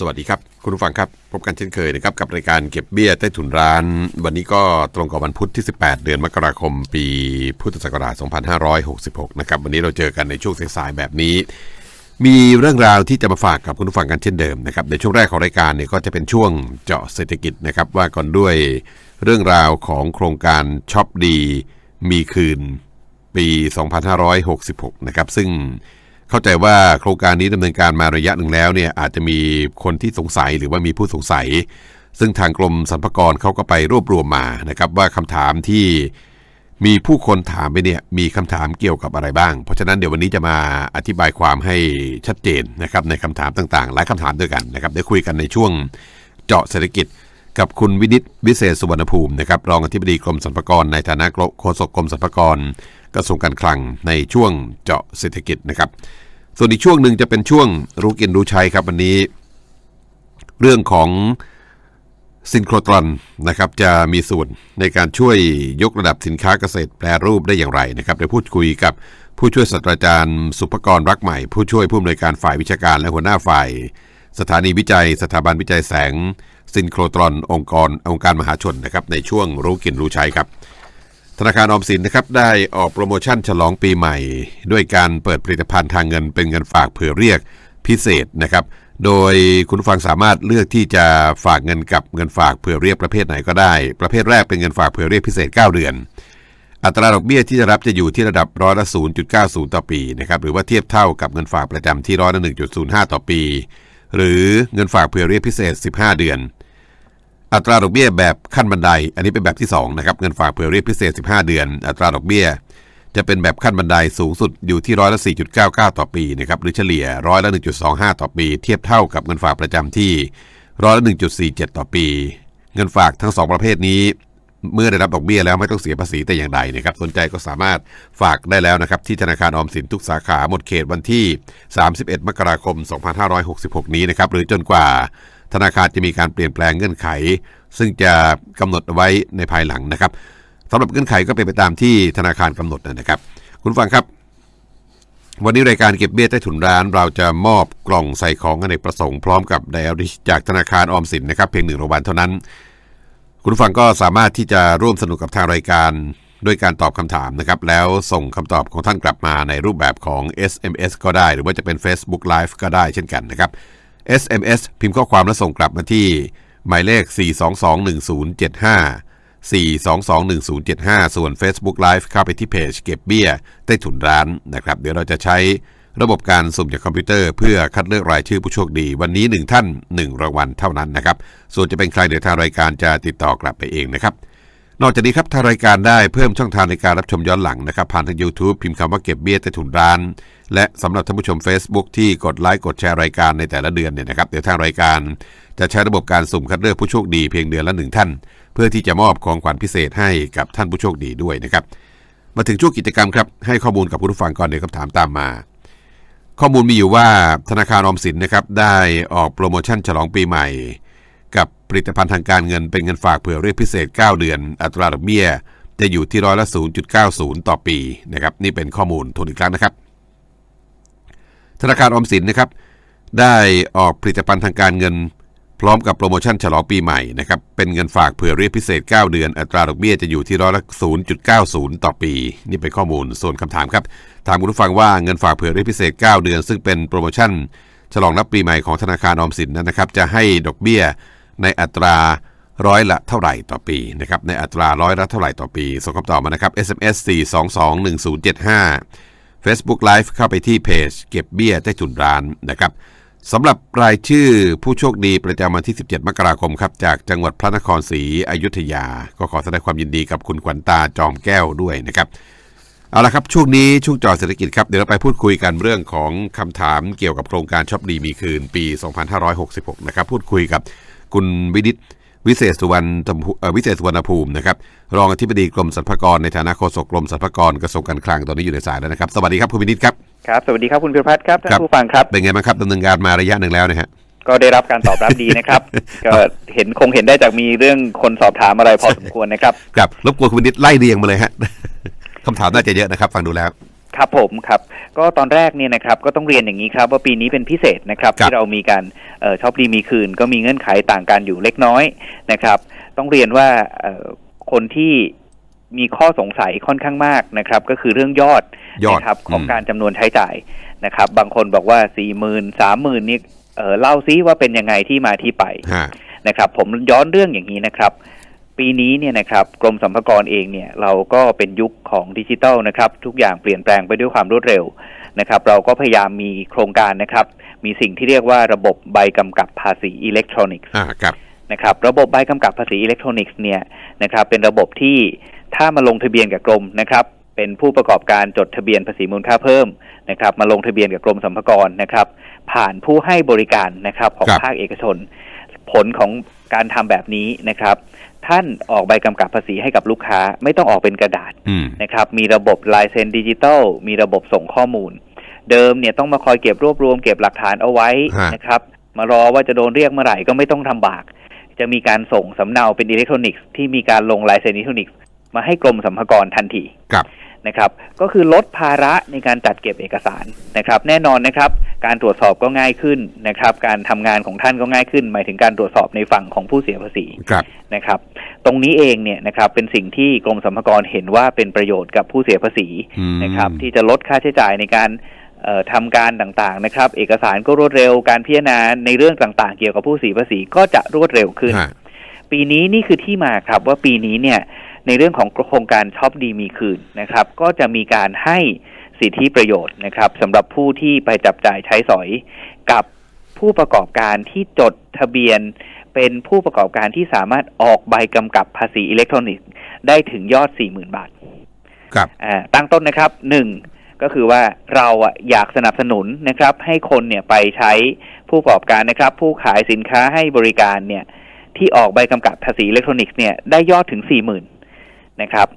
สวัสดีครับ คุณผู้ฟังครับ พบกันเช่นเคยนะครับกับรายการเก็บเบี้ยใต้ถุนร้าน วันนี้ก็ตรงกับวันพุธที่ 18 เดือนมกราคม ปีพุทธศักราช 2566 นะครับ วันนี้เราเจอกันในช่วงสายๆแบบนี้ มีเรื่องราวที่จะมาฝากกับคุณผู้ฟังกันเช่นเดิมนะครับในช่วงแรกของรายการเนี่ยก็จะเป็นช่วงเจาะเศรษฐกิจนะครับว่าก่อนด้วยเรื่องราวของโครงการช็อปดี มีคืน ปี 2566 นะครับซึ่ง เข้าใจว่าโครงการนี้ดำเนินการมาระยะหนึ่งแล้วเนี่ยอาจจะมีคนที่สงสัยหรือว่ามีผู้สงสัย ซึ่งทางกรมสรรพากรเขาก็ไปรวบรวมมานะครับว่าคำถามที่มีผู้คนถามไปเนี่ยมีคำถามเกี่ยวกับอะไรบ้าง เพราะฉะนั้นเดี๋ยววันนี้จะมาอธิบายความให้ชัดเจนนะครับในคำถามต่างๆ หลายคำถามด้วยกันนะครับได้คุยกันในช่วงเจาะเศรษฐกิจกับคุณวินิตวิเศษสุวรรณภูมินะครับรองอธิบดีกรมสรรพากรในฐานะโฆษกกรมสรรพากร กระทรวงการคลังในช่วงเจาะเศรษฐกิจนะครับ ส่วนอีกช่วงหนึ่งจะเป็นช่วงรู้กินรู้ใช้ครับวันนี้ เรื่องของซินโครตรอนนะครับจะมีส่วนในการช่วยยกระดับสินค้าเกษตรแปรรูปได้อย่างไรนะครับได้พูดคุยกับผู้ช่วยศาสตราจารย์ สุภกรรักใหม่ ผู้ช่วยผู้อำนวยการฝ่ายวิชาการและหัวหน้าฝ่าย สถานีวิจัย สถาบันวิจัยแสง ซินโครตรอนองค์กรองค์การมหาชนนะครับในช่วงรู้กินรู้ใช้ครับ ธนาคารออมสินนะครับได้ออกโปรโมชั่นฉลองปีใหม่ ด้วยการเปิดผลิตภัณฑ์ทางเงินเป็นเงินฝากเผื่อเรียกพิเศษนะครับ โดยคุณฟังสามารถเลือกที่จะฝากเงินกับเงินฝากเผื่อเรียกประเภทไหนก็ได้ ประเภทแรกเป็นเงินฝากเผื่อเรียกพิเศษ 9 เดือน อัตราดอกเบี้ยที่จะรับจะอยู่ที่ระดับร้อยละ 0.90 ต่อปีนะครับหรือว่าเทียบเท่ากับเงินฝากประจำที่ร้อยละ 1.05 ต่อปี หรือเงินฝากเผื่อเรียกพิเศษ 15 เดือน อัตราดอกเบี้ยแบบขั้นบันได อันนี้เป็นแบบที่2นะครับเงินฝากเผื่อเรียกพิเศษ 15 เดือน อัตราดอกเบี้ย จะเป็นแบบขั้นบันไดสูงสุดอยู่ที่ร้อยละ 4.99 ต่อปีนะครับหรือเฉลี่ยร้อยละ 1.25 ต่อปี เทียบเท่ากับเงินฝากประจำที่ร้อยละ 1.47 ต่อปี เงินฝากทั้ง 2 ประเภทนี้เมื่อได้รับดอกเบี้ยแล้วไม่ต้องเสียภาษีแต่อย่างใดนะครับ สนใจก็สามารถฝากได้แล้วนะครับ ที่ธนาคารออมสินทุกสาขาหมดเขตวันที่ 31 มกราคม 2566 นี้นะครับ หรือจนกว่า ธนาคารจะมีการเปลี่ยนแปลงเงื่อนไข ซึ่งจะกำหนดไว้ในภายหลังนะครับสำหรับเงื่อนไขก็เป็นไปตามที่ธนาคารกำหนดนะครับ คุณฟังครับ วันนี้รายการเก็บเบี้ยใต้ถุนร้าน เราจะมอบกล่องใส่ของอเนกประสงค์พร้อมกับไดอารี่จากธนาคารออมสินนะครับเพียงหนึ่งรางวัลเท่านั้น คุณฟังก็สามารถที่จะร่วมสนุกกับทางรายการด้วยการตอบคำถามนะครับ แล้วส่งคำตอบของท่านกลับมาในรูปแบบของ SMS ก็ได้ หรือว่าจะเป็น Facebook Live ก็ได้เช่นกันนะครับ SMS พิมพ์ข้อความแล้วส่งกลับมาที่ หมายเลข 4221075 4221075 ส่วน Facebook Live เข้าไปที่เพจเก็บเบี้ยใต้ถุนร้านนะครับ เดี๋ยวเราจะใช้ระบบการสุ่มจากคอมพิวเตอร์เพื่อคัดเลือกรายชื่อผู้โชคดี วันนี้ 1 ท่าน 1 รางวัลเท่านั้นนะครับ ส่วนจะเป็นใครเดี๋ยวทางรายการจะติดต่อกลับไปเองนะครับ นอกจากนี้ครับทางรายการได้เพิ่มช่องทางในการรับชมย้อนหลังนะครับ ผ่านทาง YouTube พิมพ์คำว่าเก็บเบี้ยใต้ถุนร้าน และสำหรับท่านผู้ชม Facebook ที่กดไลค์กดแชร์รายการในแต่ละเดือนเนี่ยนะครับเดี๋ยวทางรายการ จะใช้ระบบการสุ่มคัดเลือกผู้โชคดีเพียงเดือนละหนึ่งท่าน เพื่อที่จะมอบของขวัญพิเศษให้กับท่านผู้โชคดีด้วยนะครับมาถึงช่วงกิจกรรมครับให้ข้อมูลกับผู้ฟังก่อนเดี๋ยวคำถามตามมา ข้อมูลมีอยู่ว่าธนาคารออมสินนะครับได้ออกโปรโมชั่นฉลองปีใหม่ กับผลิตภัณฑ์ทางการเงินเป็นเงินฝากเผื่อเรียกพิเศษ 9 เดือน อัตราดอกเบี้ย จะอยู่ที่ร้อยละ 0.90 ต่อปีนะครับนี่เป็นข้อมูลทวนอีกครั้งนะครับ ธนาคารออมสินนะครับได้ออกผลิตภัณฑ์ทางการเงิน พร้อมกับโปรโมชั่นฉลองปีใหม่นะครับเป็นเงินฝากเผื่อเรียกพิเศษ 9 เดือน อัตราดอกเบี้ยจะอยู่ที่ร้อยละ0.90 ต่อปี นี่เป็นข้อมูลส่วนคำถามครับถามคุณผู้ฟังว่าเงินฝากเผื่อเรียกพิเศษ 9 เดือน ซึ่งเป็นโปรโมชั่นฉลองรับปีใหม่ของธนาคารออมสินนั้นนะครับจะให้ดอกเบี้ย ในอัตราร้อยละเท่าไหร่ต่อปีนะครับในอัตราร้อยละเท่าไหร่ต่อปีส่งคำตอบมานะครับ SMS 4221075 Facebook Live เข้าไปที่เพจ เก็บเบี้ยใต้ถุนร้านนะครับสำหรับรายชื่อผู้โชคดีประจำวันที่ 17 มกราคมครับจากจังหวัดพระนครศรีอยุธยา ก็ขอแสดงความยินดีกับคุณขวัญตาจอมแก้วด้วยนะครับเอาละครับช่วงนี้ช่วงจอเศรษฐกิจครับเดี๋ยวเราไปพูดคุยกันเรื่องของคำถามเกี่ยวกับโครงการช็อปดีมีคืนปี 2566 นะครับพูดคุยกับ คุณวินิตวิเศษสุวรรณวิเศษสุวรรณภูมินะครับรองอธิบดีกรมสรรพากรในฐานะโฆษกกรมสรรพากรกระทรวงการคลังตอนนี้อยู่ในสายแล้วนะครับ สวัสดีครับคุณวินิตครับครับสวัสดีครับคุณพิรพัฒน์ครับท่านผู้ฟังครับเป็นไงบ้างครับดำเนินการมาระยะหนึ่งแล้วนะฮะก็ได้รับการตอบรับดีนะครับ ก็เห็นคงเห็นได้จากมีเรื่องคนสอบถามอะไรพอสมควรนะครับครับรบกวนคุณวินิตไล่เรียงมาเลยฮะคำถามน่าจะเยอะนะครับ ฟังดูแล้ว ครับผมครับก็ตอนแรกเนี่ยนะครับก็ต้องเรียนอย่างนี้ครับว่าปีนี้เป็นพิเศษนะครับครับที่เรามีการเอ่อชอบดีมีคืน ก็มีเงื่อนไขต่างกันอยู่เล็กน้อยนะครับ ต้องเรียนว่าเอ่อคนที่มีข้อสงสัยค่อนข้างมากนะครับ ก็คือเรื่องยอดยอดนะครับของมการจำนวนใช้จ่ายนะครับ บางคนบอกว่าสี่หมื่นสามหมื่นนี่เอ่อเล่าซิว่าเป็นยังไงที่มาที่ไปฮะนะครับ ผมย้อนเรื่องอย่างนี้นะครับ ปีนี้เนี่ยนะครับกรมสรรพากรเองเนี่ยเราก็เป็นยุคของดิจิทัลนะครับทุกอย่างเปลี่ยนแปลงไปด้วยความรวดเร็วนะครับเราก็พยายามมีโครงการนะครับ มีสิ่งที่เรียกว่าระบบใบกำกับภาษีอิเล็กทรอนิกส์อ่าครับนะครับระบบใบกำกับภาษีอิเล็กทรอนิกส์เนี่ยนะครับเป็นระบบที่ถ้ามาลงทะเบียนกับกรมนะครับเป็นผู้ประกอบการจดทะเบียนภาษีมูลค่าเพิ่มนะครับมาลงทะเบียนกับกรมสรรพากรนะครับ ผ่านผู้ให้บริการนะครับของครับภาคเอกชน ผลของการทำแบบนี้นะครับ ท่านออกใบกำกับภาษีให้กับลูกค้าไม่ต้องออกเป็นกระดาษอืมนะครับ มีระบบลายเซ็นดิจิตอลมีระบบส่งข้อมูล เดิมเนี่ยต้องมาคอยเก็บรวบรวมเก็บหลักฐานเอาไว้ฮะนะครับ มารอว่าจะโดนเรียกเมื่อไหร่ก็ไม่ต้องทำบาก จะมีการส่งสำเนาเป็นอิเล็กทรอนิกส์ที่มีการลงลายเซ็นอิเล็กทรอนิกส์มาให้กรมสรรพากรทันทีครับ นะครับก็คือลดภาระในการจัดเก็บเอกสารนะครับ แน่นอนนะครับการตรวจสอบก็ง่ายขึ้นนะครับ การทำงานของท่านก็ง่ายขึ้น หมายถึงการตรวจสอบในฝั่งของผู้เสียภาษีครับนะครับ ตรงนี้เองเนี่ยนะครับเป็นสิ่งที่กรมสรรพากรเห็นว่าเป็นประโยชน์กับผู้เสียภาษีอืมนะครับ ที่จะลดค่าใช้จ่ายในการเอ่อทำการต่างๆนะครับ เอกสารก็รวดเร็วการพิจารณาในเรื่องต่างๆ เกี่ยวกับผู้เสียภาษีก็จะรวดเร็วขึ้นฮะปีนี้นี่คือที่มาครับว่าปีนี้เนี่ย ในเรื่องของโครงการช็อปดีมีคืนนะครับ ก็จะมีการให้สิทธิประโยชน์นะครับสำหรับผู้ที่ไปจับจ่ายใช้สอย กับผู้ประกอบการที่จดทะเบียน เป็นผู้ประกอบการที่สามารถออกใบกำกับภาษีอิเล็กทรอนิกส์ได้ถึงยอด 40,000 บาท ครับอ่าตั้งต้นนะครับหนึ่งก็คือว่าเราอะอยากสนับสนุนนะครับ ให้คนเนี่ยไปใช้ผู้ประกอบการนะครับ ผู้ขายสินค้าให้บริการเนี่ยที่ออกใบกำกับภาษีอิเล็กทรอนิกส์เนี่ยได้ยอดถึงสี่หมื่ นนะครับ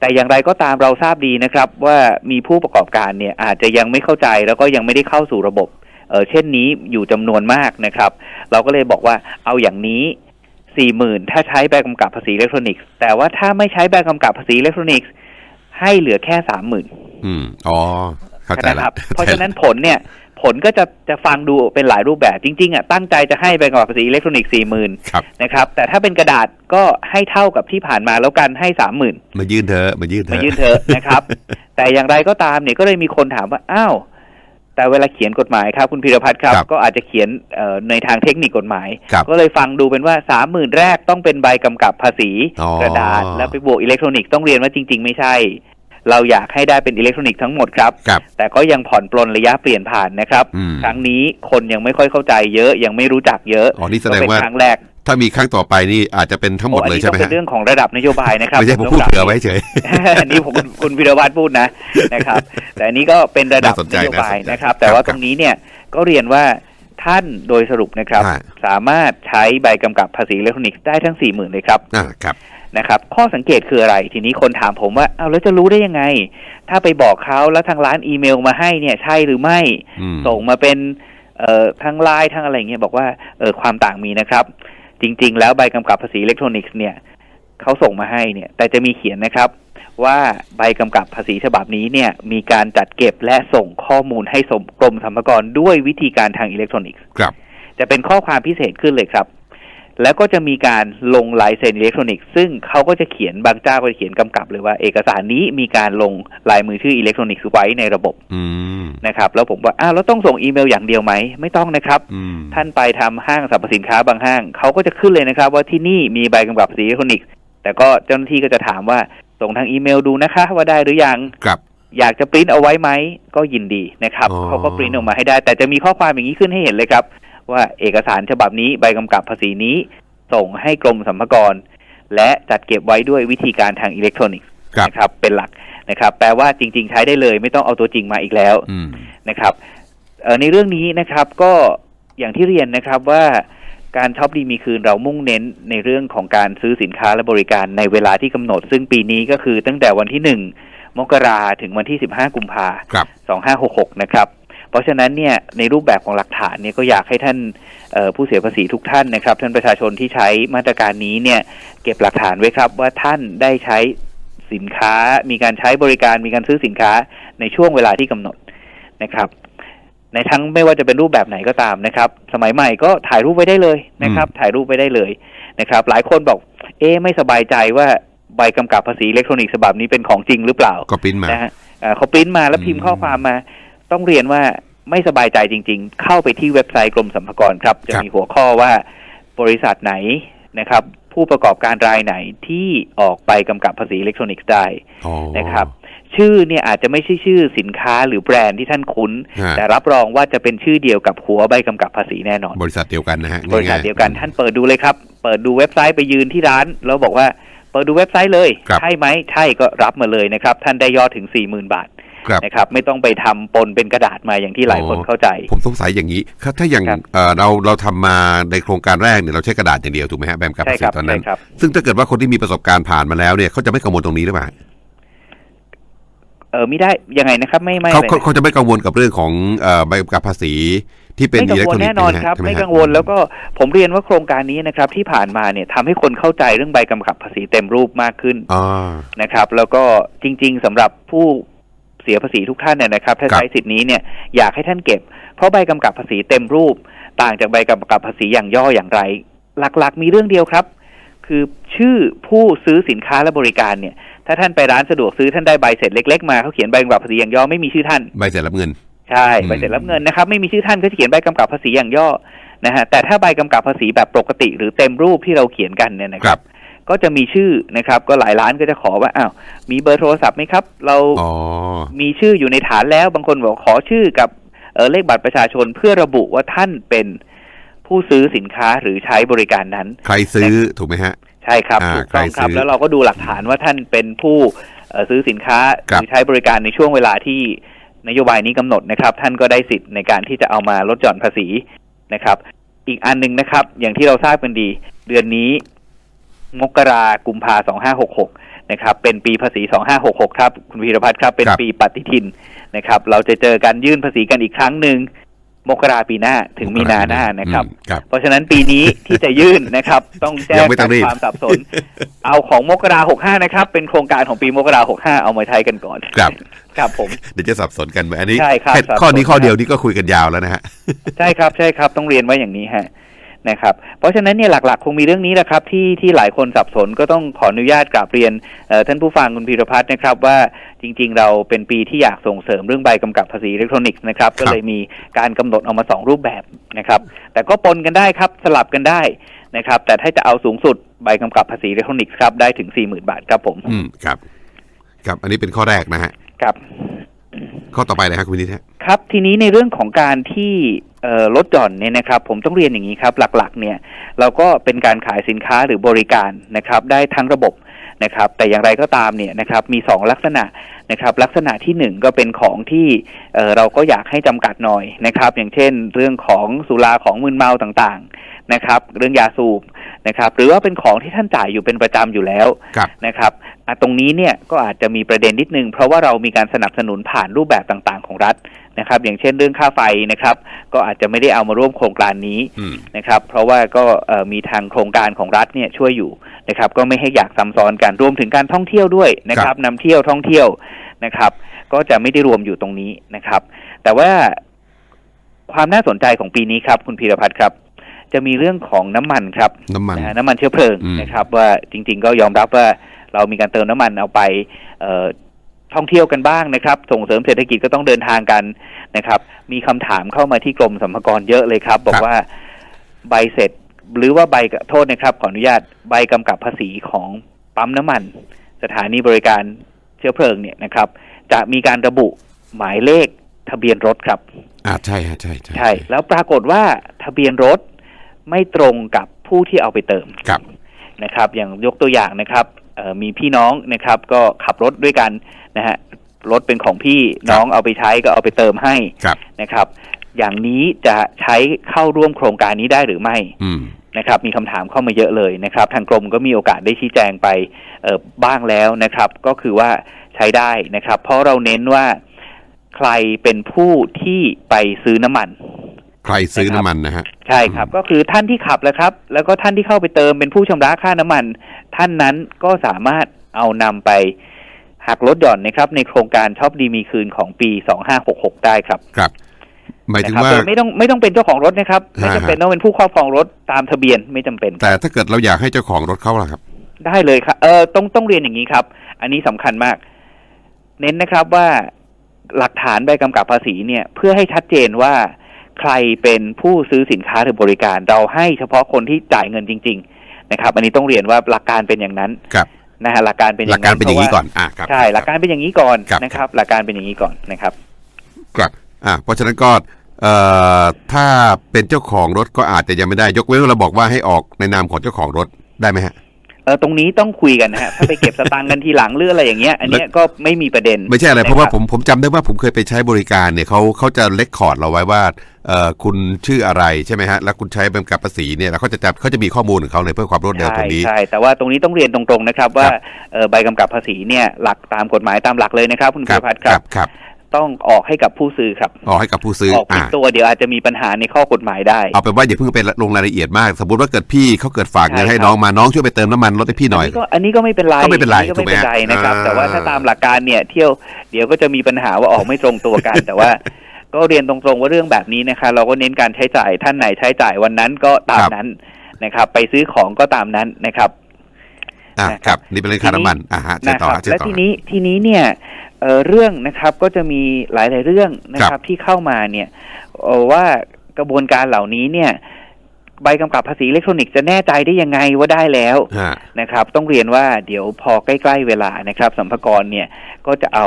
แต่อย่างไรก็ตามเราทราบดีนะครับ ว่ามีผู้ประกอบการเนี่ยอาจจะยังไม่เข้าใจแล้วก็ยังไม่ได้เข้าสู่ระบบเออเช่นนี้อยู่จำนวนมากนะครับ เราก็เลยบอกว่าเอาอย่างนี้สี่หมื่นถ้าใช้ใบกำกับภาษีอิเล็กทรอนิกส์แต่ว่าถ้าไม่ใช้ใบกำกับภาษีอิเล็กทรอนิกส์ให้เหลือแค่สามหมื่นอืมอ๋อเข้าใจนะละครับเพราะฉะนั้นผลเนี่ย ผลก็จะจะฟังดูเป็นหลายรูปแบบจริงๆอะตั้งใจจะให้ใบกำกับภาษีอิเล็กทรอนิกส์สี่หมื่นครับนะครับแต่ถ้าเป็นกระดาษก็ให้เท่ากับที่ผ่านมาแล้วกันให้สามหมื่นมายื่นเธอะมายื่นเธมาอะยื่นเถอะนะครับ แต่อย่างไรก็ตามเนี่ยก็เลยมีคนถามว่าอ้าวแต่เวลาเขียนกฎหมายครับคุณพิรพัฒน์ครับครับ ก็อาจจะเขียนเอ่อในทางเทคนิคกฎหมายครับก็เลยฟังดูเป็นว่าสามหมื่นแรกต้องเป็นใบกำกับภาษีอ๋อกระดาษแล้วไปบวกอิเล็กทรอนิกส์ต้องเรียนว่าจริง ๆ ไม่ใช่ เราอยากให้ได้เป็นอิเล็กทรอนิกส์ทั้งหมดครับ ครับ แต่ก็ยังผ่อนปลนระยะเปลี่ยนผ่านนะครับ อืม ครั้งนี้คนยังไม่ค่อยเข้าใจเยอะยังไม่รู้จักเยอะอ๋อนี่แสก็ดงเป็นว่าครั้งแรกถ้ามีครั้งต่อไปนี่อาจจะเป็นทั้งหมดโอ้อันเลยนี้ใช่ต้อไหมงเป็นฮะเรื่องของระดับนโยบายนะครับไม่ใช่ผมต้พูงดกล่าวเผื่อไว้เฉย อันนี้ผมคุณคุณพิรวัตรพูดนะนะครับ แต่อันนี้ก็เป็นระดับน่าสนใจนโยบายน่าสนใจนะครับ แต่ว่าครับตรงนี้เนี่ยก็เรียนว่าท่านโดยสรุปนะครับ ฮะ สามารถใช้ใบกำกับภาษีอิเล็กทรอนิกส์ได้ทั้งสี่หมื่นเลยครับ อ่าครับ นะครับข้อสังเกตคืออะไร ทีนี้คนถามผมว่าเอาวแล้วจะรู้ได้ยังไง ถ้าไปบอกเขาแล้วทางร้านอีเมลมาให้เนี่ยใช่หรือไม่อืมส่งมาเป็นเอ่อทางไลน์ทางอะไรเงี้ยบอกว่าเออความต่างมีนะครับ จริง ๆ แล้วใบกำกับภาษีอิเล็กทรอนิกส์เนี่ยเขาส่งมาให้เนี่ย แต่จะมีเขียนนะครับ ว่าใบกำกับภาษีฉบับนี้เนี่ย มีการจัดเก็บและส่งข้อมูลให้สมกรมสรรพากรด้วยวิธีการทางอิเล็กทรอนิกส์ครับ จะเป็นข้อความพิเศษขึ้นเลยครับ แล้วก็จะมีการลงลายเซ็นอิเล็กทรอนิกส์ซึ่งเขาก็จะเขียนบางเจ้าก็จะเขียนกำกับเลยว่าเอกสารนี้มีการลงลายมือชื่ออิเล็กทรอนิกส์ไว้ในระบบอืมนะครับแล้วผมว่าอ้าวแล้วต้องส่งอีเมลอย่างเดียวไหมไม่ต้องนะครับอืมท่านไปทำห้างสรรพสินค้าบางห้างเขาก็จะขึ้นเลยนะครับ ว่าที่นี่มีใบกำกับภาษีอิเล็กทรอนิกส์แต่ก็เจ้าหน้าที่ก็จะถามว่าส่งทางอีเมลดูนะคะว่าได้หรือยังครับอยากจะปริ้นเอาไว้ไหมก็ยินดีนะครับอ๋อเขาก็ปริ้นออกมาให้ได้ แต่จะมีข้อความอย่างนี้ขึ้นให้เห็นเลยครับ ว่าเอกสารฉบับนี้ใบกำกับภาษีนี้ ส่งให้กรมสรรพากร และจัดเก็บไว้ด้วยวิธีการทางอิเล็กทรอนิกส์ครับนะครับเป็นหลักนะครับ แปลว่าจริง ๆ ใช้ได้เลย ไม่ต้องเอาตัวจริงมาอีกแล้วอืมนะครับเอ่อในเรื่องนี้นะครับก็อย่างที่เรียนนะครับว่าการช็อปดีมีคืนเรามุ่งเน้นในเรื่องของการซื้อสินค้าและบริการในเวลาที่กำหนด ซึ่งปีนี้ก็คือตั้งแต่วันที่หนึ่งมกราถึงวันที่สิบห้ากุมภาครับสองห้าหกหกนะครับ เพราะฉะนั้นเนี่ยในรูปแบบของหลักฐานเนี่ยก็อยากให้ท่านเอ่อผู้เสียภาษีทุกท่านนะครับ ท่านประชาชนที่ใช้มาตรการนี้เนี่ยเก็บหลักฐานไว้ครับว่าท่านได้ใช้สินค้า มีการใช้บริการมีการซื้อสินค้าในช่วงเวลาที่กำหนดนะครับในทั้งไม่ว่าจะเป็นรูปแบบไหนก็ตามนะครับ สมัยใหม่ก็ถ่ายรูปไว้ได้เลยนะครับ ถ่ายรูปไว้ได้เลยนะครับ หลายคนบอก เอ๊ะไม่สบายใจว่าใบกำกับภาษีอิเล็กทรอนิกส์ฉบับนี้เป็นของจริงหรือเปล่า ก็ปริ้นมานะฮะเอ่อเขาปริ้นมาแล้วพิมพ์ข้อความมา ต้องเรียนว่าไม่สบายใจจริง ๆ เข้าไปที่เว็บไซต์กรมสรรพากรครับ จะครับมีหัวข้อว่าบริษัทไหนนะครับ ผู้ประกอบการรายไหนที่ออกใบกำกับภาษีอิเล็กทรอนิกส์ได้อ๋อนะครับ ชื่อเนี่ยอาจจะไม่ใช่ชื่อสินค้าหรือแบรนด์ที่ท่านคุ้นฮะแต่รับรองว่าจะเป็นชื่อเดียวกับหัวใบกำกับภาษีแน่นอน บริษัทเดียวกันนะฮะบริษัทง่าๆเดียวกันท่านเปิดดูเลยครับ เปิดดูเว็บไซต์ไปยืนที่ร้าน แล้วบอกว่าเปิดดูเว็บไซต์เลยครับใช่ไหมใช่ก็รับมาเลยนะครับ ท่านได้ยอดถึงสี่หมื่นบาทครับ นะครับ ไม่ต้องไปทำปนเป็นกระดาษมาอย่างที่หลายคนอ๋อเข้าใจ ผมสงสัยอย่างนี้ครับถ้าอย่างครับเอ่อเราเราทำมาในโครงการแรกเนี่ยเราใช้กระดาษอย่างเดียวถูกไหมฮะแบมกับใช่ภาษีครับตอนนั้ใช่นครับซึ่งถ้าเกิดว่าคนที่มีประสบการณ์ผ่านมาแล้วเนี่ยเขาจะไม่กังวลตรงนี้หรือเปล่าเออไม่ได้ยังไงนะครับ ไม่ไม่เขาเลยเขาเขาจะไม่กังวลกับเรื่องของเอ่อใบกำกับภาษีที่เป็นไม่กัอิงเล็กวทลรอนิกแน่ส์นอนใช่ไหมครับใช่ไหมไม่ฮะกังวลแล้วก็ผมเรียนว่าโครงการนี้นะครับ ที่ผ่านมาเนี่ยทำให้คนเข้าใจเรื่องใบกำกับภาษีเต็มรูปมากขึ้นอ๋อนะครับ แล้วก็จริง ๆสำหรับผู้เสียภาษีทุกท่านเนี่ยนะครับถ้าครับใช้สิทธิ์นี้เนี่ยอยากให้ท่านเก็บ เพราะใบกำกับภาษีเต็มรูป ต่างจากใบกำกับภาษีอย่างย่ออย่างไร หลักๆ มีเรื่องเดียวครับ คือชื่อผู้ซื้อสินค้าและบริการเนี่ย ถ้าท่านไปร้านสะดวกซื้อท่านได้ใบเสร็จเล็ก ๆ มาเขาเขียนใบกำกับภาษีอย่างย่อไม่มีชื่อท่านใบเสร็จรับเงินใช่อืมใบเสร็จรับเงินนะครับไม่มีชื่อท่านก็จะเขียนใบกำกับภาษีอย่างย่อนะฮะแต่ถ้าใบกำกับภาษีแบบปกติ หรือเต็มรูปที่เราเขียนกันเนี่ยนะคครัรับบ ก็จะมีชื่อนะครับ ก็หลายร้านก็จะขอว่าอ้าวมีเบอร์โทรศัพท์ไหมครับ เราอ๋อมีชื่ออยู่ในฐานแล้วบางคนบอกขอชื่อกับเออเลขบัตรประชาชนเพื่อระบุว่าท่านเป็นผู้ซื้อสินค้าหรือใช้บริการนั้น ใครซื้อถูกไหมฮะ ใช่ครับอ่าถูกต้องใครครับซื้อแล้วเราก็ดูหลักฐานว่าท่านเป็นผู้เอ่อซื้อสินค้าหครับรือใช้บริการในช่วงเวลาที่นโยบายนี้กำหนดนะครับ ท่านก็ได้สิทธิ์ในการที่จะเอามาลดหย่อนภาษีนะครับ อีกอันหนึ่งนะครับ อย่างที่เราทราบกันดี เดือนนี้ มกรากุมภาสองห้าหกหกนะครับเป็นปีภาษีสองห้าหกหกครับ คุณพีรพัฒน์ครับ เป็นครับปีปฏิทินนะครับ เราจะเจอการยื่นภาษีกันอีกครั้งหนึ่งมกราปีหน้าถึงมีนาหน้านะครับอืมครับเพราะฉะนั้นปีนี้ที่จะยื่นนะครับ ต้องแจ้ยังงไม่ต้กัอนงรีบความสับสน เอาของมกราหกห้านะครับ เป็นโครงการของปีมกราหกห้าเอามาใช้กันก่อนครับครับผมเดี๋ยวจะสับสนกันไหมอันนี้ใช่ครับแค่สับสนข้อนี้ข้อครับเดียวนี่ก็คุยกันยาวแล้วนะฮะใช่ครับใช่ครับต้องเรียนไว้อย่างนี้ฮะ นะครับเพราะฉะนั้นเนี่ยหลักๆ คงมีเรื่องนี้แหละครับที่ที่หลายคนสับสนก็ต้องขออนุญาตกราบเรียนเอ่อท่านผู้ฟังคุณพีรพัฒน์นะครับว่าจริง ๆ เราเป็นปีที่อยากส่งเสริมเรื่องใบกำกับภาษีอิเล็กทรอนิกส์นะครับก็เลยมีการกำหนดออกมาสองรูปแบบนะครับแต่ก็ปนกันได้ครับสลับกันได้นะครับแต่ถ้าจะเอาสูงสุดใบกำกับภาษีอิเล็กทรอนิกส์ครับได้ถึง 40,000 บาทครับผม อืมครับ ครับ อันนี้เป็นข้อแรกนะฮะ ครับ ข้อต่อไปเลยครับคุณวินิตะครับ ทีนี้ในเรื่องของการที่เอ่อลดหย่อนเนี่ยนะครับ ผมต้องเรียนอย่างนี้ครับ หลักๆ เนี่ย เราก็เป็นการขายสินค้าหรือบริการนะครับ ได้ทั้งระบบ นะครับแต่อย่างไรก็ตามเนี่ยนะครับมีสองลักษณะนะครับลักษณะที่หนึ่งก็เป็นของที่เอ่อเราก็อยากให้จำกัดหน่อยนะครับอย่างเช่น เรื่องของสุราของมึนเมาต่างๆนะครับเรื่องยาสูบนะครับหรือว่าเป็นของที่ท่านจ่ายอยู่เป็นประจำอยู่แล้วครับนะครับอะตรงนี้เนี่ยก็อาจจะมีประเด็นนิดนึง เพราะว่าเรามีการสนับสนุนผ่านรูปแบบต่างๆ ของรัฐ นะครับ อย่างเช่นเรื่องค่าไฟนะครับ ก็อาจจะไม่ได้เอามาร่วมโครงการนี้อืมนะครับ เพราะว่าก็เอ่อมีทางโครงการของรัฐเนี่ยช่วยอยู่นะครับ ก็ไม่ให้อยากซ้ำซ้อนกันรวมถึงการท่องเที่ยวด้วยนะครับนำเที่ยวท่องเที่ยวนะครับ ก็จะไม่ได้รวมอยู่ตรงนี้นะครับ แต่ว่าความน่าสนใจของปีนี้ครับคุณพีรพัฒน์ครับจะมีเรื่องของน้ำมันครับน้ำมันนะฮะน้ำมันเชื้อเพลิงอืมนะครับ ว่าจริง ๆ ก็ยอมรับว่าเรามีการเติมน้ำมันเอาไปเอ่อ ท่องเที่ยวกันบ้างนะครับ ส่งเสริมเศรษฐกิจก็ต้องเดินทางกันนะครับ มีคำถามเข้ามาที่กรมสรรพากรเยอะเลยครับ บอกว่าใบเสร็จหรือว่าใบโทษนะครับ ขออนุญาตใบกำกับภาษีของปั๊มน้ำมัน สถานีบริการเชื้อเพลิงเนี่ยนะครับ จะมีการระบุหมายเลขทะเบียนรถครับอ่าใช่ฮะใช่ใช่ใช่ แล้วปรากฏว่าทะเบียนรถไม่ตรงกับผู้ที่เอาไปเติมครับนะครับ อย่างยกตัวอย่างนะครับเอ่อ มีพี่น้องนะครับ ก็ขับรถด้วยกันนะฮะรถเป็นของพี่น้องเอาไปใช้ก็เอาไปเติมให้ครับนะครับ อย่างนี้จะใช้เข้าร่วมโครงการนี้ได้หรือไม่อืมนะครับมีคำถามเข้ามาเยอะเลยนะครับ ทางกรมก็มีโอกาสได้ชี้แจงไปเอ่อบ้างแล้วนะครับ ก็คือว่าใช้ได้นะครับ เพราะเราเน้นว่าใครเป็นผู้ที่ไปซื้อน้ำมัน ใครซื้อน้ำมันนะฮะใช่ครับก็คือท่านที่ขับแหล้วครับ แล้วก็ท่านที่เข้าไปเติมเป็นผู้ชำระค่าน้ำมัน ท่านนั้นก็สามารถเอานำไปหักลดหย่อนนะครับ ในโครงการช็อปดีมีคืนของปี2566ได้ครับครับหมายถึงนะครับว่าโดยไม่ต้องไม่ต้องเป็นเจ้าของรถนะครับไม่ฮะจำเป็นต้องเป็นผู้ครอบครองรถตามทะเบียนไม่จำเป็น แต่ถ้าเกิดเราอยากให้เจ้าของรถเข้าล่ะครับ ได้เลยครับเออต้องต้องเรียนอย่างนี้ครับ อันนี้สำคัญมาก เน้นนะครับว่าหลักฐานใบกำกับภาษีเนี่ย เพื่อให้ชัดเจนว่า ใครเป็นผู้ซื้อสินค้าหรือบริการ เราให้เฉพาะคนที่จ่ายเงินจริง ๆ นะครับ อันนี้ต้องเรียนว่าหลักการเป็นอย่างนั้นครับนะฮะหลักการเป็นอหลัย่ากงการนั้นเป็นอย่างนี้พระว่ก่อนอ่าครับใช่หลักการเป็นอย่างนี้ก่อนครับนะครับ หลักการเป็นอย่างนี้ก่อนนะครับครับอ่าเพราะฉะนั้นก็เอ่อถ้าเป็นเจ้าของรถก็อาจจะยังไม่ได้ยกเว้นว่าเราบอกว่าให้ออกในนามของเจ้าของรถได้ไหมฮะเออตรงนี้ต้องคุยกันนะฮะถ้าไปเก็บสตางค์กันทีหลังหรืออะไรอย่างเงี้ย อันเนี้ยก็ไม่มีประเด็น ไม่ใช่อะไร เพราะว่าคบผมผมจำได้ว่าผมเคยไปใช้บริการเนี่ยเขาเขาจะเลคคอร์ดเราไว้ว่าเอ่อคุณชื่ออะไรใช่ไหมฮะ แล้วคุณใช้ใบกำกับภาษีเนี่ยแล้วเขาจะจับเขาจะมีข้อมูลของเขาเลยเพื่อความรวดเร็วตรงนี้ใช่ใช่แต่ว่าตรงนี้ต้องเรียนตรงๆนะครับ ว่าครับเอ่อใบกำกับภาษีเนี่ยหลักตามกฎหมายตามหลักเลยนะครับ คุณคพิรับรพัฒน์คครัรับบครับ ต้องออกให้กับผู้ซื้อครับออกให้กับผู้ซื้อออกผิดอ่าตัวเดี๋ยวอาจจะมีปัญหาในข้อกฎหมายได้ เอาเป็นว่าอย่าเพิ่งไปลงรายละเอียดมาก สมมติว่าเกิดพี่เขาเกิดฝากเงินใช่ให้ครับน้องมาน้องช่วยไปเติมน้ำมันรถให้พี่หน่อยอัก็อันนี้ก็ไม่เป็นไรก็ไม่เป็นไรอัก็ไม่เป็นไรถูกไหมฮะนะครับอ่าแต่ว่าถ้าตามหลักการเนี่ยเที่ยวเดี๋ยวก็จะมีปัญหาว่าออกไม่ตรงตัวกันแต่ว่าก็เรียนตรงๆว่าเรื่องแบบนี้นะคะเราก็เน้นการใช้จ่ายท่านไหนใช้จ่ายวันนั้นก็ตามนั้นนะครับ ไปซื้อของก็ตามนั้นนะครับอ่านะคครัรับบนี่เป็นเรื่องค่าน้ำมันอ่าฮะเชิญนะต่คอรับฮะเชิญและต่อทีนี้ทีนี้เนี่ย เอ่อเรื่องนะครับก็จะมีหลาย ๆ เรื่องนะคครัรับบที่เข้ามาเนี่ยเอ่อว่ากระบวนการเหล่านี้เนี่ยใบกำกับภาษีอิเล็กทรอนิกส์จะแน่ใจได้ยังไงว่าได้แล้วฮะนะครับ ต้องเรียนว่าเดี๋ยวพอใกล้ ๆ เวลานะครับสัมภากรเนี่ยก็จะเอา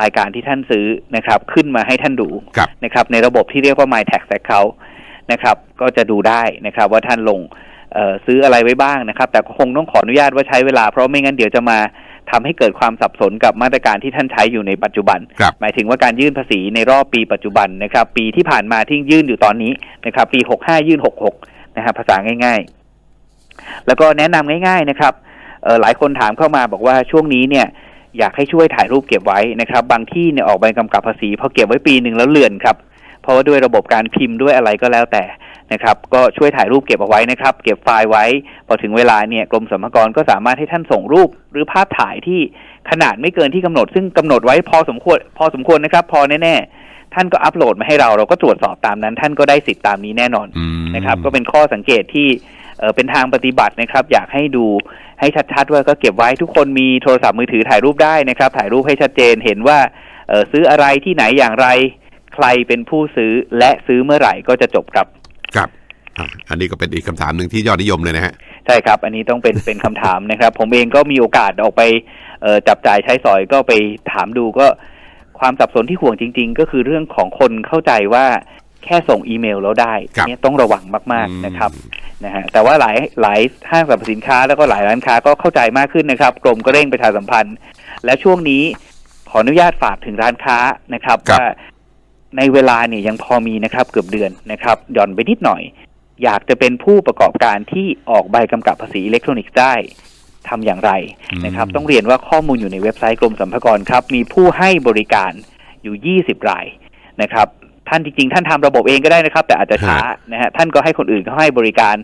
รายการที่ท่านซื้อนะครับ ขึ้นมาให้ท่านดูครับนะครับ ในระบบที่เรียกว่า My Tax Account นะครับ ก็จะดูได้นะครับ ว่าท่านลงเอ่อซื้ออะไรไว้บ้างนะครับ แต่ก็คงต้องขออนุญาตว่าใช้เวลาเพราะไม่งั้นเดี๋ยวจะมา ทำให้เกิดความสับสนกับมาตรการที่ท่านใช้อยู่ในปัจจุบันครับหมายถึงว่าการยื่นภาษีในรอบปีปัจจุบันนะครับ ปีที่ผ่านมาที่ยื่นอยู่ตอนนี้นะครับ ปี65ยื่น66นะครับภาษาง่าย ๆ แล้วก็แนะนำง่าย ๆนะครับเอ่อหลายคนถามเข้ามาบอกว่าช่วงนี้เนี่ยอยากให้ช่วยถ่ายรูปเก็บไว้นะครับ บางที่เนี่ยออกใบกำกับภาษีพอเก็บไว้ปีหนึ่งแล้วเลือนครับ เพราะว่าด้วยระบบการพิมพ์ด้วยอะไรก็แล้วแต่ นะครับก็ช่วยถ่ายรูปเก็บเอาไว้นะครับ เก็บไฟล์ไว้ พอถึงเวลาเนี่ยกรมสรรพากรก็สามารถให้ท่านส่งรูปหรือภาพถ่ายที่ขนาดไม่เกินที่กำหนด ซึ่งกำหนดไว้พอสมควรพอสมควรนะครับ พอแน่ๆ ท่านก็อัปโหลดมาให้เราเราก็ตรวจสอบตามนั้น ท่านก็ได้สิทธิ์ตามนี้แน่นอนอืมนะครับ ก็เป็นข้อสังเกตที่เอ่อเป็นทางปฏิบัตินะครับ อยากให้ดูให้ชัดๆว่าก็เก็บไว้ทุกคนมีโทรศัพท์มือถือถ่ายรูปได้นะครับ ถ่ายรูปให้ชัดเจนเห็นว่าเอ่อซื้ออะไรที่ไหนอย่างไร ใครเป็นผู้ซื้อและซื้อเมื่อไหร่ก็จะจบครับ ครับอะอันนี้ก็เป็นอีกคำถามหนึ่งที่ยอดนิยมเลยนะฮะใช่ครับ อันนี้ต้องเป็นเป็นคำถามนะครับ ผมเองก็มีโอกาสออกไปเอ่อจับจ่ายใช้สอยก็ไปถามดูก็ความสับสนที่ห่วงจริง ๆ ก็คือเรื่องของคนเข้าใจว่าแค่ส่งอีเมลแล้วได้ครับเนี่ยต้องระวังมากอืมๆนะครับนะฮะแต่ว่าหลายหลายห้างสรรพสินค้าแล้วก็หลายร้านค้าก็เข้าใจมากขึ้นนะครับ กรมก็เร่งประชาสัมพันธ์ และช่วงนี้ขออนุญาตฝากถึงร้านค้านะครับครับว่า ในเวลาเนี่ยยังพอมีนะครับเกือบเดือนนะครับหย่อนไปนิดหน่อย อยากจะเป็นผู้ประกอบการที่ออกใบกำกับภาษีอิเล็กทรอนิกส์ได้ทำอย่างไรนะครับอืมต้องเรียนว่าข้อมูลอยู่ในเว็บไซต์กรมสรรพากรครับ มีผู้ให้บริการอยู่ 20 รายนะครับ ท่านจริงๆ ท่านทำระบบเองก็ได้นะครับ แต่อาจจะช้านะฮะท่านก็ให้คนอื่นเขาให้บริการ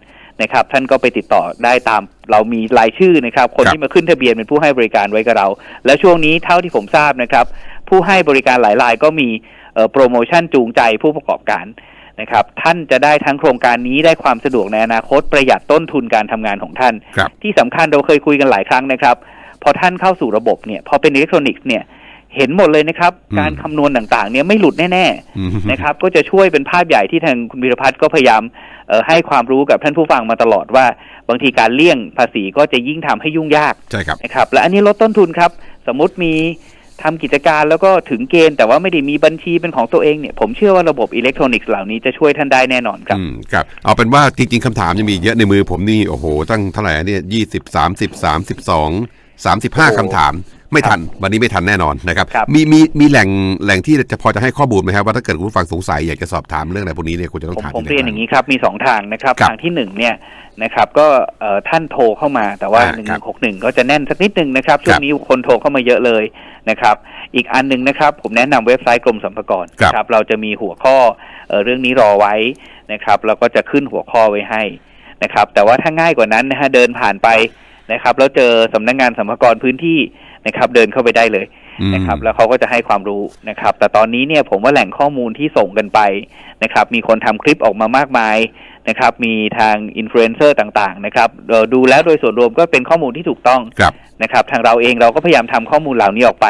นะครับ ท่านก็ไปติดต่อได้ตามเรามีรายชื่อนะครับ คนครับที่มาขึ้นทะเบียนเป็นผู้ให้บริการไว้กับเรา และช่วงนี้เท่าที่ผมทราบนะครับ ผู้ให้บริการหลายรายก็มีเอ่อ โปรโมชั่นจูงใจผู้ประกอบการนะครับท่านจะได้ทั้งโครงการนี้ได้ความสะดวกในอนาคตประหยัดต้นทุนการทำงานของท่านครับที่สำคัญเราเคยคุยกันหลายครั้งนะครับ พอท่านเข้าสู่ระบบเนี่ยพอเป็นอิเล็กทรอนิกส์เนี่ยเห็นหมดเลยนะครับอืมการคำนวณต่างๆ เนี่ยไม่หลุดแน่อืมๆนะครับ ก็จะช่วยเป็นภาพใหญ่ที่ทางคุณวิรพัฒน์ก็พยายามเอ่อให้ความรู้กับท่านผู้ฟังมาตลอดว่า บางทีการเลี่ยงภาษีก็จะยิ่งทำให้ยุ่งยากใช่ครับนะครับ และอันนี้ลดต้นทุนครับ สมมุติมี ทำกิจการแล้วก็ถึงเกณฑ์แต่ว่าไม่ได้มีบัญชีเป็นของตัวเองเนี่ยผมเชื่อว่าระบบอิเล็กทรอนิกส์เหล่านี้จะช่วยท่านได้แน่นอนครับอืมครับ เอาเป็นว่าจริง ๆคำถามยังมีเยอะในมือผมนี่โอ้โหตั้งเท่าไหร่เนี่ยยี่สิบสามสิบสามสิบสองสามสิบห้าคำถาม ไม่ทันวันนี้ไม่ทันแน่นอนนะครับครับ มีมีมีแหล่งแหล่งที่จะพอจะให้ข้อมูลไหมครับว่าถ้าเกิดคุณผู้ฟังสงสัยอยากจะสอบถามเรื่องอะไรพวกนี้เนี่ยคุณจะต้องผมถามผมที่ไห เรียนอย่างนี้ครับ มีสองทางนะครับ ครับทางที่หนึ่งเนี่ยนะครับก็เอ่อท่านโทรเข้ามาแต่ว่าอ่าหนึ่งครับหกหนึ่งก็จะแน่นสักนิดหนึ่งนะครับช่วครังบนี้คนโทรเข้ามาเยอะเลยนะครับ อีกอันหนึ่งนะครับ ผมแนะนำเว็บไซต์กรมสรรพากรครับนะครับ เราจะมีหัวข้อเอ่อเรื่องนี้รอไว้นะครับแล้วก็จะขึ้นหัวข้อไว้ให้นะครับ แต่ว่าถ้าง่ายกว่านั้นนะฮะเดินผ่านไปนะครับ แล้วเจอสำนักงานสรรพากรพื้นที่ นะครับเดินเข้าไปได้เลยอืมนะครับแล้วเขาก็จะให้ความรู้นะครับ แต่ตอนนี้เนี่ยผมว่าแหล่งข้อมูลที่ส่งกันไปนะครับ มีคนทำคลิปออกมามากมายนะครับ มีทางอินฟลูเอนเซอร์ต่างๆนะครับเอ่อดูแล้วโดยส่วนรวมก็เป็นข้อมูลที่ถูกต้องครับนะครับ ทางเราเองเราก็พยายามทำข้อมูลเหล่านี้ออกไป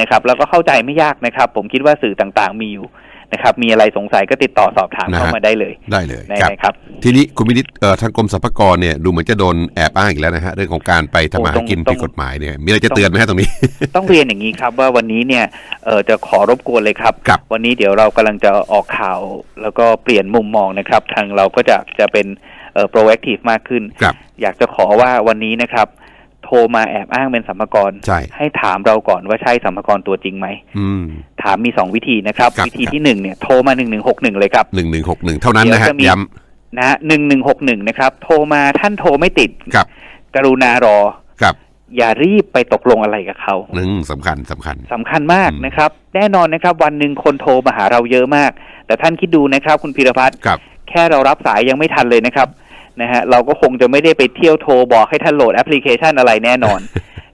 นะครับ แล้วก็เข้าใจไม่ยากนะครับ ผมคิดว่าสื่อต่างๆ มีอยู่ นะครับมีอะไรสงสัยก็ติดต่อสอบถามนะฮะเข้ามาได้เลยได้เลยได้ครับไหมครับ ทีนี้คุณวินิตเอ่อทางกรมสรรพากรเนี่ยดูเหมือนจะโดนแอบอ้างอีกแล้วนะฮะเรื่องของการไปทำมาหากินโอ้ต้องผิดกฎหมายเนี่ยมีอะไรจะเตือนไหมฮะตรงนี้ ต้องเรียนอย่างนี้ครับว่าวันนี้เนี่ยเอ่อจะขอรบกวนเลยครับครับ วันนี้เดี๋ยวเรากำลังจะออกข่าว แล้วก็เปลี่ยนมุมมองนะครับ ทางเราก็จะจะเป็นเอ่อ proactive มากขึ้นครับอยากจะขอว่าวันนี้นะครับ โทรมาแอบอ้างเป็นสัมภาระใช่ให้ถามเราก่อนว่าใช่สัมภาระตัวจริงไหมอืมถามมีสองวิธีนะครับครับ วิธีที่หนึ่งเนี่ยโทรมาหนึ่งหนึ่งหกหนึ่งเลยครับหนึ่งหนึ่งหกหนึ่งเท่านั้นนะฮะเดี๋ยวจะมีย้นะฮะหนึ่งหนึ่งหกหนึ่งนะครับ โทรมาท่านโทรไม่ติดำครับ กรุณารอครับอย่ารีบไปตกลงอะไรกับเขาหนึ่งสำคัญสำคัญสำคัญมากอืมนะครับ แน่นอนนะครับ วันหนึ่งคนโทรมาหาเราเยอะมาก แต่ท่านคิดดูนะครับ คุณพีรพัฒน์ครับแค่เรารับสายยังไม่ทันเลยนะครับ นะฮะเราก็คงจะไม่ได้ไปเที่ยวโทรบอกให้ท่านโหลดแอปพลิเคชันอะไรแน่นอน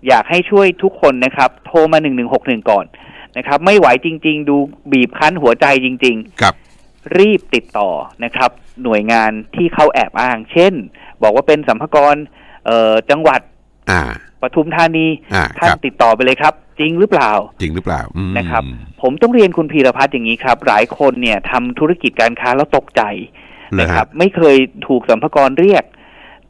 อยากให้ช่วยทุกคนนะครับ โทรมาหนึ่งหนึ่งหกหนึ่งก่อนนะครับ ไม่ไหวจริง ๆ ดูบีบคั้นหัวใจจริงครับๆรีบติดต่อนะครับ หน่วยงานที่เขาแอบอ้าง เช่น บอกว่าเป็นสัมภากรเอ่อจังหวัดอ่าปทุมธานีอ่าท่านครับ ติดต่อไปเลยครับ จริงหรือเปล่า จริงหรือเปล่าอืมนะครับ ผมต้องเรียนคุณพีรพัฒน์อย่างนี้ครับ หลายคนเนี่ยทำธุรกิจการค้าแล้วตกใจเลย นะคฮะรับ ไม่เคยถูกสัมภากระเรียก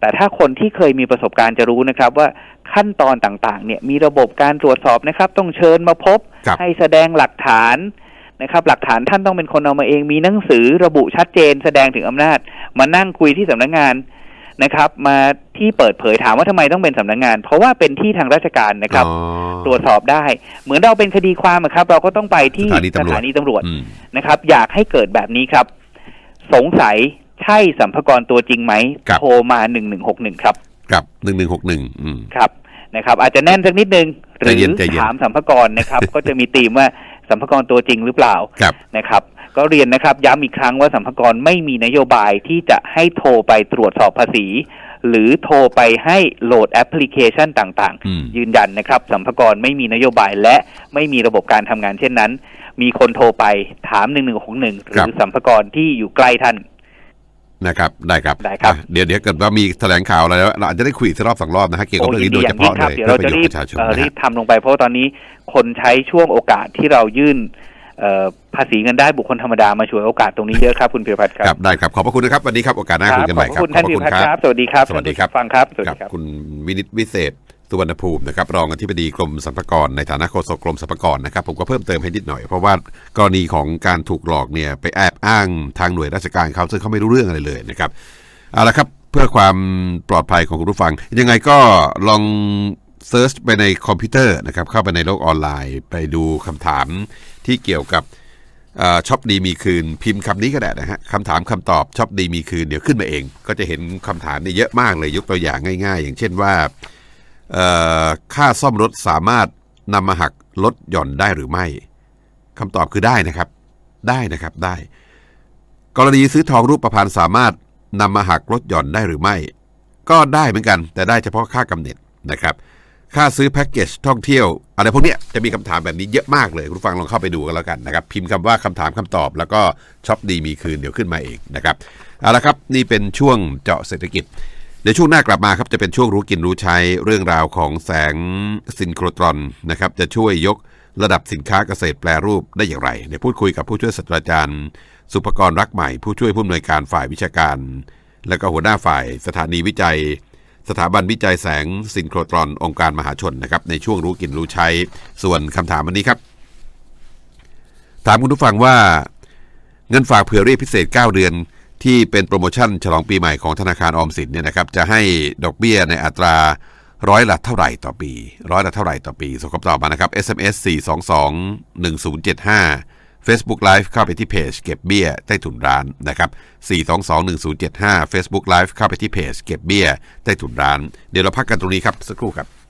แต่ถ้าคนที่เคยมีประสบการณ์จะรู้นะครับว่าขั้นตอนต่างๆ เนี่ยมีระบบการตรวจสอบนะครับ ต้องเชิญมาพบครับให้แสดงหลักฐานนะครับ หลักฐานท่านต้องเป็นคนเอามาเองมีหนังสือระบุชัดเจน แสดงถึงอำนาจ มานั่งคุยที่สำนักงานนะครับ มาที่เปิดเผยถามว่าทำไมต้องเป็นสำนักงาน เพราะว่าเป็นที่ทางราชการนะครับอ๋อตรวจสอบได้ เหมือนเราเป็นคดีความอะครับ เราก็ต้องไปที่สถานีตำรวจสถานีตำรวจอืมนะครับ อยากให้เกิดแบบนี้ครับ สงสัยใช่สัมภากระตัวจริงไหมครับ โทรมาหนึ่งหนึ่งหกหนึ่งครับกับหนึ่งหนึ่งหกหนึ่งอืมครับนะครับ อาจจะแน่นสักนิดนึงหรืใจเย็อนใจเย็นถามสัมภากระนะครับ ก็จะมีธีมว่าสัมภากระตัวจริงหรือเปล่าครับ นะครับ ก็เรียนนะครับย้ำอีกครั้งว่าสัมภากระไม่มีนโยบายที่จะให้โทรไปตรวจสอบภาษี หรือโทรไปให้โหลดแอปพลิเคชันต่างๆอืมยืนยันนะครับสัมภากระไม่มีนโยบายและไม่มีระบบการทำงานเช่นนั้น มีคนโทรไปถามหนึ่งหนึ่งของหนึ่งหครัรืบอสัมภากระที่อยู่ใกล้ท่านนะครับได้ครับได้ครับอะเดี๋ยวเดี๋ยวเกิดว่ามีแถลงข่าวอะไรแล้วเราอาจจะได้คุยอีกสักรอบสองรอบนะฮะเกี่ยวกับเรื่องนี้โดยเฉพาะคเลรับยเดี๋ยวเพื่เราอประจะโยชรีน์บประชาชนเอ่อนะรีฮะบทำลงไปเพราะว่าตอนนี้คนใช้ช่วงโอกาสที่เรายื่นเอ่อ ภาษีเงินได้บุคคลธรรมดามาช่วยโอกาสตรงนี้เยอะครับคุณพิรพัฒน์คครัรับได้ครับขอบพระคุณนะครับวันนี้ครับโอกาสหน้าคุยกันใหม่ขคอบรับคุณท่านพิรพัฒน์ครับ สวัสดีครับสวัสดีครับฟังครับสวัสกัดีบครับคุณวินิตวิเศษสุวรรณภูมินะครับรองอธิบดีกรมสรรพากรในฐานะโฆษกกรมสรรพากรนะครับผมก็เพิ่มเติมให้นิดหน่อย เพราะว่ากรณีของการถูกหลอกเนี่ยไปแอบอ้างทางหน่วยราชการเขาซึ่งเขาไม่รู้เรื่องอะไรเลยนะครับเอาละครับเพื่อความปลอดภัยของคุณผู้ฟัง ยังไงก็ลองเซิร์ชไปในคอมพิวเตอร์นะครับเข้าไปในโลกออนไลน์ ไปดูคำถาม ที่เกี่ยวกับช็อปดีมีคืนพิมพ์คำนี้ก็ได้นะฮะคำถามคำตอบช็อปดีมีคืนเดี๋ยวขึ้นมาเอง ก็จะเห็นคำถามเนี่ยเยอะมากเลยยกตัวอย่างง่าย ๆ อย่างเช่นว่าค่าซ่อมรถสามารถนำมาหักลดหย่อนได้หรือไม่คำตอบคือได้นะครับ ได้นะครับได้ กรณีซื้อทองรูปประพันธ์สามารถนำมาหักลดหย่อนได้หรือไม่ ก็ได้เหมือนกัน แต่ได้เฉพาะค่ากำเนิดนะครับ ค่าซื้อแพ็กเกจท่องเที่ยวอะไรพวกเนี้ยจะมีคำถามแบบนี้เยอะมากเลย คุณฟังลองเข้าไปดูกันแล้วกันนะครับ พิมพ์คำว่าคำถามคำตอบ แล้วก็ช็อปดีมีคืนเดี๋ยวขึ้นมาเองนะครับเอาละครับนี่เป็นช่วงเจาะเศรษฐกิจเดี๋ยวช่วงหน้ากลับมาครับจะเป็นช่วงรู้กินรู้ใช้เรื่องราวของแสงซินโครตรอนนะครับจะช่วยยกระดับสินค้าเกษตรแปรรูปได้อย่างไรเดี๋ยวพูดคุยกับผู้ช่วยศาสตราจารย์ สุภกรรักใหม่ ผู้ช่วยผู้อำนวยการฝ่ายวิชาการ และก็หัวหน้าฝ่ายสถานีวิจัย สถาบันวิจัยแสงซินโครตรอนองค์การมหาชนนะครับในช่วงรู้กินรู้ใช้ ส่วนคำถามวันนี้ครับ ถามคุณผู้ฟังว่าเงินฝากเผื่อเรียกพิเศษ 9 เดือน ที่เป็นโปรโมชั่นฉลองปีใหม่ของธนาคารออมสินเนี่ยนะครับจะให้ดอกเบี้ยในอัตราร้อยละเท่าไหร่ต่อปี ร้อยละเท่าไหร่ต่อปีส่งคำตอบมานะครับ SMS 422 1075 Facebook Live เข้าไปที่เพจเก็บเบี้ยใต้ถุนร้านนะครับ 422 1075 Facebook Live เข้าไปที่เพจเก็บเบี้ยใต้ถุนร้าน เดี๋ยวเราพักกันตรงนี้ครับสักครู่ครับ